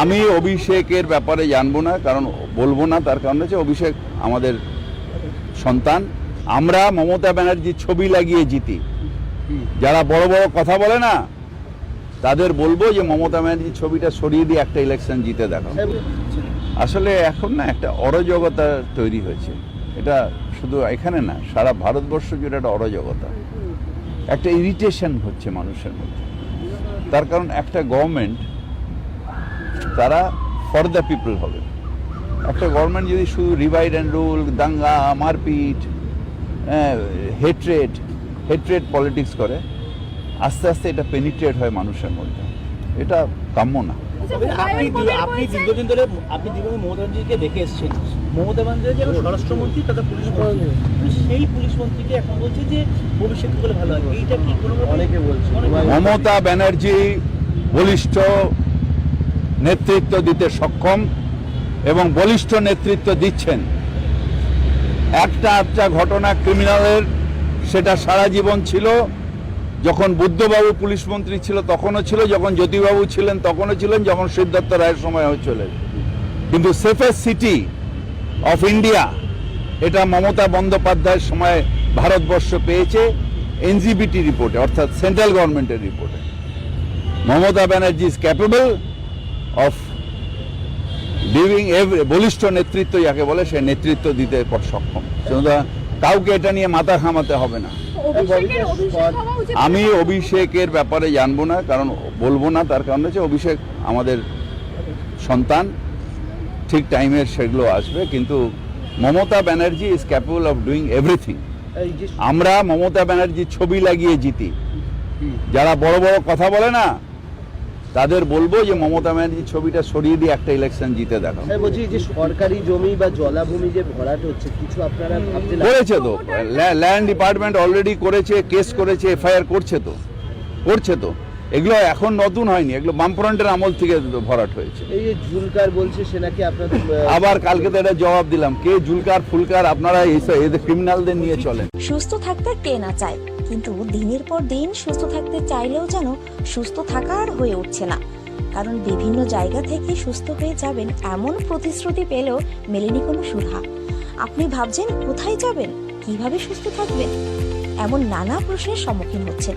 আমি অভিষেকের ব্যাপারে জানব না, কারণ বলব না, তার কারণ হচ্ছে অভিষেক আমাদের সন্তান। আমরা মমতা ব্যানার্জির ছবি লাগিয়ে জিতি। যারা বড় বড় কথা বলে না, তাদের বলব যে মমতা ব্যানার্জির ছবিটা সরিয়ে দিয়ে একটা ইলেকশন জিতে দেখো আসলে এখন না একটা অরাজকতা তৈরি হয়েছে। এটা শুধু এখানে না, সারা ভারতবর্ষ জুড়ে একটা অরাজকতা একটা ইরিটেশন হচ্ছে মানুষের মধ্যে। তার কারণ একটা গভর্নমেন্ট তারা ফর দ্য পিপল হবে। একটা গভর্নমেন্ট যদি শুধু রিভাইড অ্যান্ড রুল দাঙ্গা মারপিট হেট্রেড হেট্রেড পলিটিক্স করে আস্তে আস্তে এটা পেনিট্রেট হয় মানুষের মধ্যে। এটা কাম্য না। আপনি আপনি দীর্ঘদিন ধরে আপনি দীর্ঘদিন মমতা ব্যানার্জিকে দেখে এসেছেন। মমতা ব্যানার্জি যেন স্বরাষ্ট্রমন্ত্রী তথা পুলিশ মন্ত্রী সেই পুলিশ মন্ত্রীকে এখন বলছে যে ভালো হয়। এইটা কি কোনো অনেকে বলছে। মমতা ব্যানার্জি বলিষ্ঠ নেতৃত্ব দিতে সক্ষম এবং বলিষ্ঠ নেতৃত্ব দিচ্ছেন। একটা একটা ঘটনা ক্রিমিনালের, সেটা সারা জীবন ছিল। যখন বুদ্ধবাবু পুলিশ মন্ত্রী ছিল, তখনও ছিল। যখন জ্যোতিবাবু ছিলেন, তখনও ছিলেন। যখন সিদ্ধার্থ রায়ের সময় চলে কিন্তু সেফেস্ট সিটি অফ ইন্ডিয়া, এটা মমতা বন্দ্যোপাধ্যায়ের সময় ভারতবর্ষ পেয়েছে এনজিবিটি রিপোর্টে, অর্থাৎ সেন্ট্রাল গভর্নমেন্টের রিপোর্টে। Mamata Banerjee is capable of living every বলিষ্ঠ নেতৃত্ব যাকে বলে সে নেতৃত্ব দিতে সক্ষম। সুতরাং কাউকে এটা নিয়ে মাথা ঘামাতে হবে না। আমি অভিষেকের ব্যাপারে জানব না কারণ বলব না তার কারণ হচ্ছে অভিষেক আমাদের সন্তান। ঠিক টাইমে সেগুলো আসবে কিন্তু Mamata Banerjee is capable of doing everything আমরা মমতা ব্যানার্জির ছবি লাগিয়ে জিতি। যারা বড় বড় কথা বলে না তাদের বলব যে মমতা ব্যানার্জির ছবিটা সরিয়ে দিয়ে একটা ইলেকশন জিতে দেখো বলছি যে সরকারি জমি বা জলাভূমি যে ভরাট হচ্ছে কিছু আপনারা করেছে তো। ল্যান্ড ডিপার্টমেন্ট অলরেডি করেছে কেস করেছে এফআইআর করছে তো। করছে তো। এগুলো এখন নতুন হয়নি এগুলো বামফ্রন্টের আমল থেকে ভরাট হয়েছে। এই যে ঝুলকার বলছে সে নাকি আপনাদের আবার কালকে তো এটা জবাব দিলাম কে জুলকার ফুলকার আপনারা এইসব এদের ক্রিমিনালদের নিয়ে চলেন। সুস্থ থাকতে কে না চায় কিন্তু দিনের পর দিন সুস্থ থাকতে চাইলেও যেন সুস্থ থাকা আর হয়ে উঠছে না। কারণ বিভিন্ন জায়গা থেকে সুস্থ হয়ে যাবেন এমন প্রতিশ্রুতি পেলেও মেলেনি কোনো সুধা। আপনি ভাবছেন কোথায় যাবেন কীভাবে সুস্থ থাকবেন? এমন নানা প্রশ্নের সম্মুখীন হচ্ছেন।